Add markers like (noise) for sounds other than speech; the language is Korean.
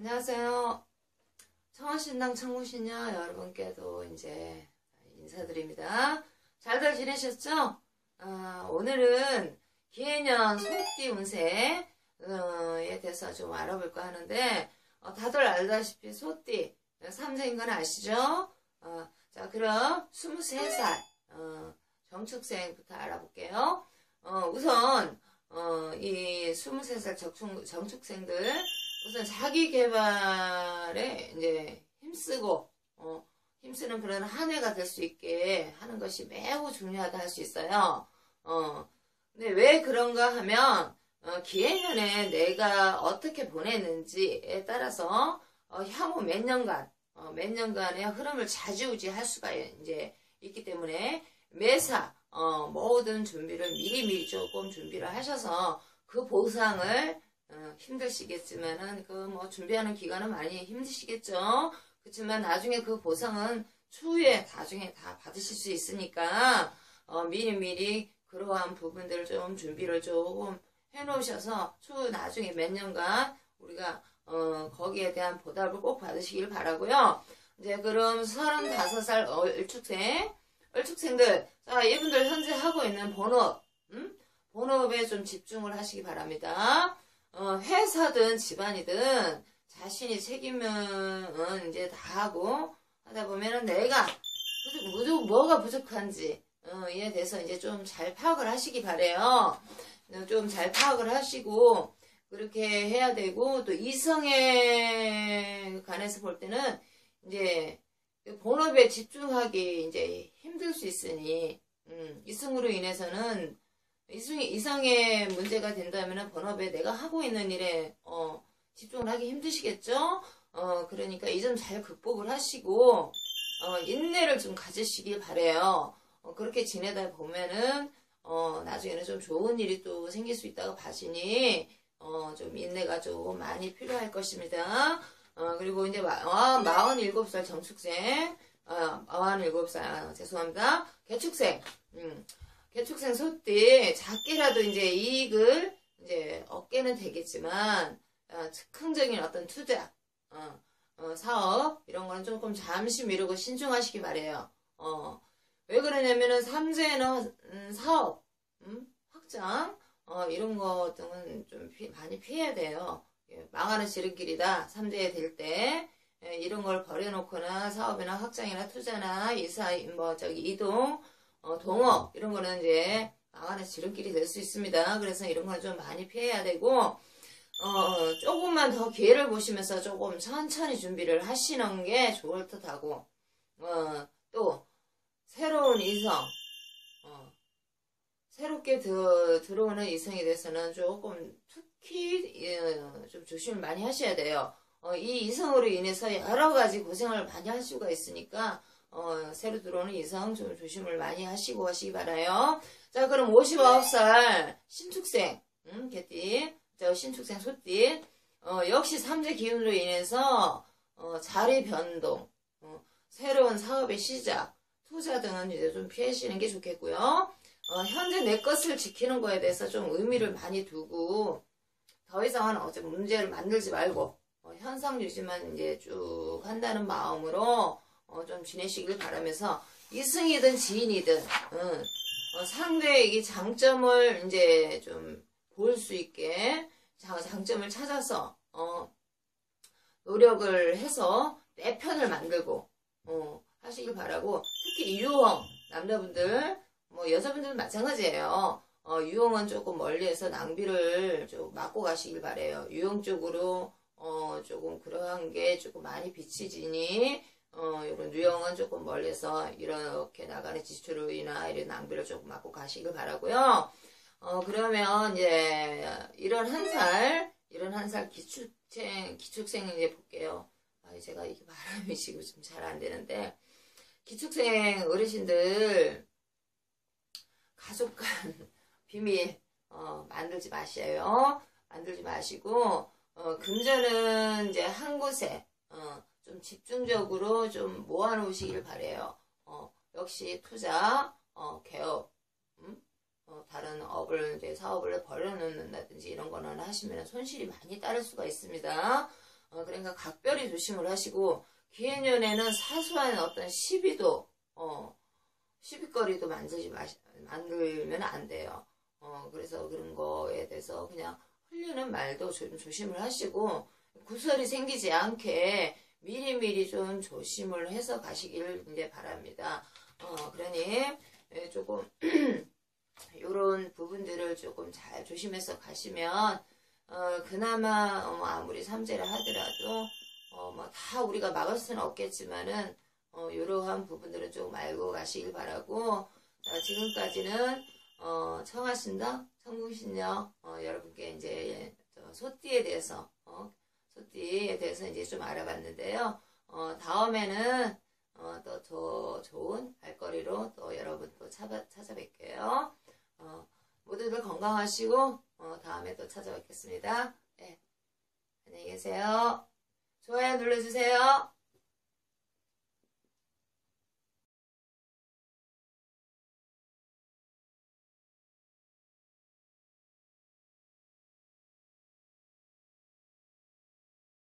안녕하세요. 청원신당 청구신녀 여러분께도 이제 인사드립니다. 잘들 지내셨죠? 아, 오늘은 기해년 소띠 운세에 대해서 좀 알아볼까 하는데 어, 다들 알다시피 소띠 삼세인 건 아시죠? 어, 자 그럼 23살 어, 정축생부터 알아볼게요. 어, 우선 어, 이 23살 정축, 정축생들 우선 자기 개발에 이제 힘쓰고 어, 힘쓰는 그런 한 해가 될 수 있게 하는 것이 매우 중요하다 할 수 있어요. 어, 근데 왜 그런가 하면 어, 기해년에 내가 어떻게 보냈는지에 따라서 어, 향후 몇 년간 어, 몇 년간의 흐름을 자주우지할 수가 이제 있기 때문에 매사 어, 모든 준비를 미리미리 조금 준비를 하셔서 그 보상을 어, 힘드시겠지만은 그 뭐 준비하는 기간은 많이 힘드시겠죠. 그렇지만 나중에 그 보상은 추후에 나중에 다 받으실 수 있으니까 어, 미리미리 그러한 부분들을 좀 준비를 조금 해놓으셔서 추후 나중에 몇 년간 우리가 어, 거기에 대한 보답을 꼭 받으시길 바라고요. 이제 그럼 35살 얼축생 얼축생들 자 이분들 현재 하고 있는 본업 음? 본업에 좀 집중을 하시기 바랍니다. 어, 회사든 집안이든 자신이 책임은 이제 다 하고 하다 보면은 내가 부족, 뭐가 부족한지 어, 이에 대해서 이제 좀 잘 파악을 하시기 바래요. 어, 좀잘 파악을 하시고 그렇게 해야 되고 또 이성에 관해서 볼 때는 이제 본업에 집중하기 이제 힘들 수 있으니 음, 이성으로 인해서는 이성의 문제가 된다면 본업에 내가 하고 있는 일에 어, 집중을 하기 힘드시겠죠? 어, 그러니까 이 점 잘 극복을 하시고 어, 인내를 좀 가지시길 바래요. 어, 그렇게 지내다 보면은 어, 나중에는 좀 좋은 일이 또 생길 수 있다고 봐시니 어, 좀 인내가 좀 많이 필요할 것입니다. 어, 그리고 이제 마, 아, 47살 정축생, 아, 47살, 아, 죄송합니다. 개축생, 음, 개축생 소띠, 작게라도 이제 이익을 이제 얻게는 되겠지만, 어, 즉흥적인 어떤 투자, 어, 어, 사업, 이런 거는 조금 잠시 미루고 신중하시기 바래요. 어, 왜 그러냐면은 3세는 음, 사업, 음, 확장, 어, 이런 것들은 좀 피, 많이 피해야 돼요. 예, 망하는 지름길이다. 3대에 될 때. 예, 이런 걸 버려놓거나 사업이나 확장이나 투자나 이사, 뭐, 저기 이동, 어, 동업, 이런 거는 이제 망하는 지름길이 될 수 있습니다. 그래서 이런 건 좀 많이 피해야 되고, 어, 조금만 더 기회를 보시면서 조금 천천히 준비를 하시는 게 좋을 듯 하고, 어, 또, 새로운 이성, 새롭게 들, 들어오는 이성에 대해서는 조금 특히 예, 좀 조심을 많이 하셔야 돼요. 어, 이 이성으로 인해서 여러 가지 고생을 많이 할 수가 있으니까 어, 새로 들어오는 이성 좀 조심을 많이 하시고 하시기 바라요. 자 그럼 59살 신축생 음, 개띠 저 신축생 소띠 어, 역시 삼재 기운으로 인해서 어, 자리 변동 어, 새로운 사업의 시작 투자 등은 이제 좀 피하시는 게 좋겠고요. 어, 현재 내 것을 지키는 거에 대해서 좀 의미를 많이 두고 더 이상은 어제 문제를 만들지 말고 어, 현상 유지만 이제 쭉 한다는 마음으로 어, 좀 지내시길 바라면서 이승이든 지인이든 응, 어, 상대의 이 장점을 이제 좀 볼 수 있게 장점을 찾아서 어, 노력을 해서 내 편을 만들고 어, 하시길 바라고 특히 유형 남자분들 뭐 여자분들은 마찬가지예요. 어, 유흥은 조금 멀리해서 낭비를 좀 막고 가시길 바래요. 유흥 쪽으로 어, 조금 그러한 게 조금 많이 비치지니 어, 이런 유형은 조금 멀리서 이렇게 나가는 지출로 인한 이런 낭비를 조금 막고 가시길 바라고요. 어, 그러면 이제 이런 한 살, 이런 한 살 기축생, 기축생 이제 볼게요. 아, 제가 이게 바람이 지금 좀 잘 안 되는데 기축생 어르신들 가족 간 (laughs) 비밀 어, 만들지 마셔요. 만들지 마시고 어, 금전은 이제 한 곳에 어, 좀 집중적으로 좀 모아놓으시길 바래요. 어, 역시 투자, 어, 개업, 음? 어, 다른 업을 이제 사업을 벌여놓는다든지 이런 거는 하시면 손실이 많이 따를 수가 있습니다. 어, 그러니까 각별히 조심을 하시고 기해년에는 사소한 어떤 시비도 어, 시비거리도 만들지 마 만들면 안 돼요. 어, 그래서 그런 거에 대해서 그냥 흘리는 말도 좀 조심을 하시고 구설이 생기지 않게 미리미리 좀 조심을 해서 이제 바랍니다. 어, 그러니 예, 조금 (clears throat) 이런 부분들을 조금 잘 조심해서 가시면 어, 그나마 어, 뭐 아무리 삼재를 하더라도 어, 뭐 다 우리가 막을 수는 없겠지만은 어, 이러한 부분들은 좀 알고 가시길 바라고 자, 지금까지는 어, 청하신당 청궁신녀 어, 여러분께 이제 저 소띠에 대해서 어, 소띠에 대해서 이제 좀 알아봤는데요. 어, 다음에는 어, 또 더 좋은 발거리로 또 여러분 또 찾아, 찾아뵐게요. 어, 모두들 건강하시고 어, 다음에 또 찾아뵙겠습니다. 네. 안녕히 계세요. 좋아요 눌러주세요.